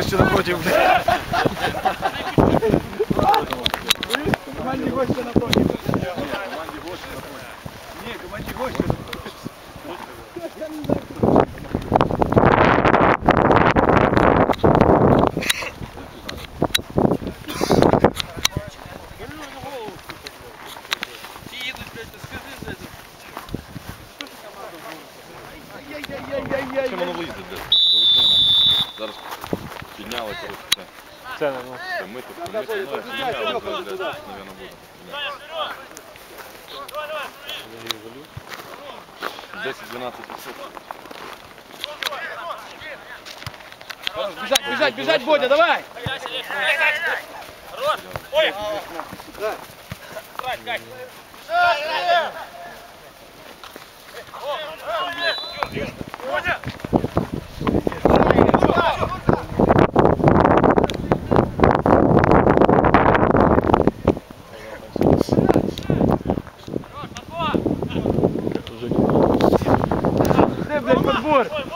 гости напротив. Команді гостя напротив. Ні, команді гостя Ще воно виїздить десь. До весни нам. Зараз підняли, коротше, це. Це, ну, Це ми тут, ми тут, ну, підняли, зараз, десь, навірно, буде. 10-12 відсотків. Біжать, біжать, біжать, Бодя, давай! Де, блядь, Good.